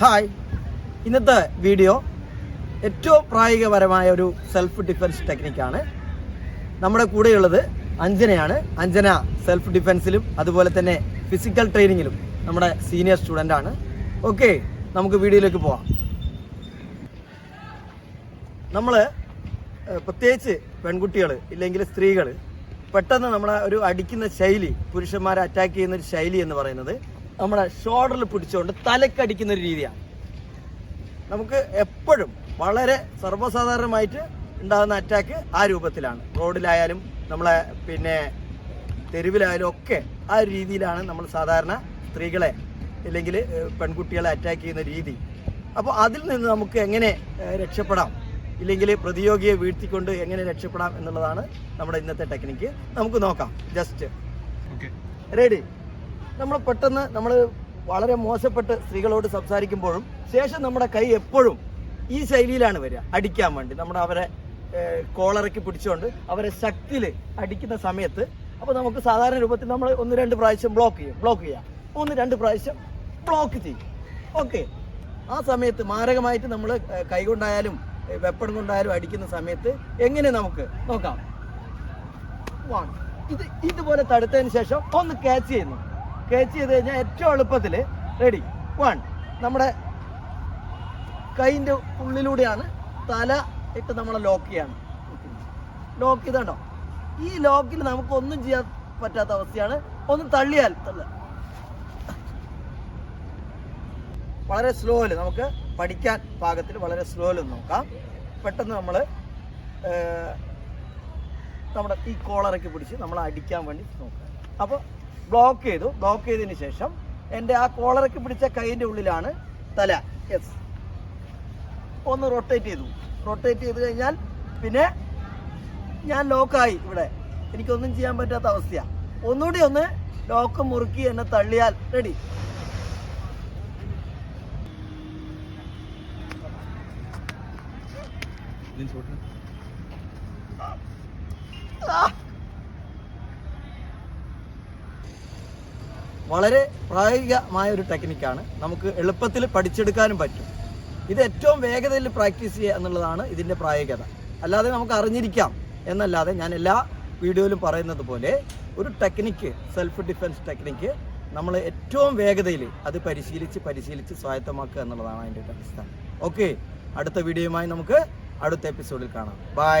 Hi. ഇന്നത്തെ video ഏറ്റവും പ്രായോഗികപരമായ ഒരു സെൽഫ് ഡിഫെൻസ് ടെക്നിക്കാണ് നമ്മുടെ കൂടെയുള്ളത് അഞ്ജനയാണ്. അഞ്ജന സെൽഫ് ഡിഫെൻസിലും അതുപോലെ തന്നെ ഫിസിക്കൽ ട്രെയിനിങ്ങിലും നമ്മുടെ സീനിയർ സ്റ്റുഡന്റാണ് ഓക്കെ നമുക്ക് വീഡിയോയിലേക്ക് പോവാം. നമ്മൾ പ്രത്യേകിച്ച് പെൺകുട്ടികൾ ഇല്ലെങ്കിൽ സ്ത്രീകൾ പെട്ടെന്ന് നമ്മളെ ഒരു അടിക്കുന്ന ശൈലി പുരുഷന്മാരെ അറ്റാക്ക് ചെയ്യുന്ന ഒരു ശൈലി എന്ന് പറയുന്നത് നമ്മളെ ഷോൾഡറിൽ പിടിച്ചുകൊണ്ട് തലക്കടിക്കുന്ന ഒരു രീതിയാണ് നമുക്ക് എപ്പോഴും വളരെ സർവസാധാരണമായിട്ട് ഉണ്ടാകുന്ന അറ്റാക്ക് ആ രൂപത്തിലാണ്. റോഡിലായാലും നമ്മളെ പിന്നെ തെരുവിലായാലും ഒക്കെ ആ രീതിയിലാണ് നമ്മൾ സാധാരണ സ്ത്രീകളെ അല്ലെങ്കിൽ പെൺകുട്ടികളെ അറ്റാക്ക് ചെയ്യുന്ന രീതി. അപ്പോൾ അതിൽ നിന്ന് നമുക്ക് എങ്ങനെ രക്ഷപ്പെടാം? ഇല്ലെങ്കിൽ പ്രതിയോഗിയെ വീഴ്ത്തിക്കൊണ്ട് എങ്ങനെ രക്ഷപ്പെടാം എന്നുള്ളതാണ് നമ്മുടെ ഇന്നത്തെ ടെക്നിക്ക് നമുക്ക് നോക്കാം. ജസ്റ്റ് റെഡി നമ്മൾ പെട്ടെന്ന് നമ്മൾ വളരെ മോശപ്പെട്ട് സ്ത്രീകളോട് സംസാരിക്കുമ്പോഴും ശേഷം നമ്മുടെ കൈ എപ്പോഴും ഈ ശൈലിയിലാണ് വരിക. അടിക്കാൻ വേണ്ടി. നമ്മുടെ അവരെ കോളറയ്ക്ക് പിടിച്ചുകൊണ്ട് അവരെ ശക്തിയിൽ അടിക്കുന്ന സമയത്ത് അപ്പോൾ നമുക്ക് സാധാരണ രൂപത്തിൽ നമ്മൾ ഒന്ന് രണ്ട് പ്രാവശ്യം ബ്ലോക്ക് ചെയ്യും. ബ്ലോക്ക് ചെയ്യാം. ഒന്ന് രണ്ട് പ്രാവശ്യം ബ്ലോക്ക് ചെയ്യും. ഓക്കെ ആ സമയത്ത് മാരകമായിട്ട് നമ്മൾ കൈകൊണ്ടായാലും വെപ്പൺ കൊണ്ടായാലും അടിക്കുന്ന സമയത്ത് എങ്ങനെ നമുക്ക് നോക്കാം. ഇത് ഇതുപോലെ തടുത്തതിന് ശേഷം ഒന്ന് ക്യാച്ച് ചെയ്യുന്നു. ക്യാച്ച് ചെയ്ത് കഴിഞ്ഞാൽ ഏറ്റവും എളുപ്പത്തിൽ റെഡി വൺ നമ്മുടെ കൈന്റെ ഉള്ളിലൂടെയാണ് തല ഇട്ട് നമ്മളെ ലോക്ക് ചെയ്യാണ്. ലോക്ക് ചെയ്തോ ഈ ലോക്കിൽ നമുക്ക് ഒന്നും ചെയ്യാൻ പറ്റാത്ത അവസ്ഥയാണ്. ഒന്ന് തള്ളിയാൽ തള്ള വളരെ സ്ലോയിൽ നമുക്ക് പഠിക്കാൻ പാകത്തിൽ വളരെ സ്ലോയിൽ നോക്കാം. പെട്ടെന്ന് നമ്മൾ നമ്മുടെ ഈ കോളറൊക്കെ പിടിച്ച് നമ്മൾ അടിക്കാൻ വേണ്ടി നോക്കുക. അപ്പോൾ ബ്ലോക്ക് ചെയ്തു. ബ്ലോക്ക് ചെയ്തതിന് ശേഷം എന്റെ ആ കോളറൊക്കെ പിടിച്ച കൈന്റെ ഉള്ളിലാണ് തല. യെസ് ഒന്ന് റൊട്ടേറ്റ് ചെയ്തു. റൊട്ടേറ്റ് ചെയ്ത് കഴിഞ്ഞാൽ പിന്നെ ഞാൻ ലോക്കായി ഇവിടെ. എനിക്കൊന്നും ചെയ്യാൻ പറ്റാത്ത അവസ്ഥയാണ് ഒന്നുകൂടി ഒന്ന് ലോക്ക് മുറുക്കി എന്നെ തള്ളിയാൽ റെഡി വളരെ പ്രായോഗികമായ ഒരു ടെക്നിക്കാണ് നമുക്ക് എളുപ്പത്തിൽ പഠിച്ചെടുക്കാനും പറ്റും. ഇത് ഏറ്റവും വേഗതയിൽ പ്രാക്ടീസ് ചെയ്യുക എന്നുള്ളതാണ് ഇതിന്റെ പ്രായോഗികത. അല്ലാതെ നമുക്ക് അറിഞ്ഞിരിക്കാം എന്നല്ലാതെ ഞാൻ എല്ലാ വീഡിയോയിലും പറയുന്നത് പോലെ ഒരു ടെക്നിക്ക് സെൽഫ് ഡിഫെൻസ് ടെക്നിക്ക് നമ്മൾ ഏറ്റവും വേഗതയിൽ അത് പരിശീലിച്ച് പരിശീലിച്ച് സ്വായത്തമാക്കുക എന്നുള്ളതാണ് അതിന്റെ അടിസ്ഥാനം. ഓക്കെ അടുത്ത വീഡിയോയുമായി നമുക്ക് അടുത്ത എപ്പിസോഡിൽ കാണാം ബൈ.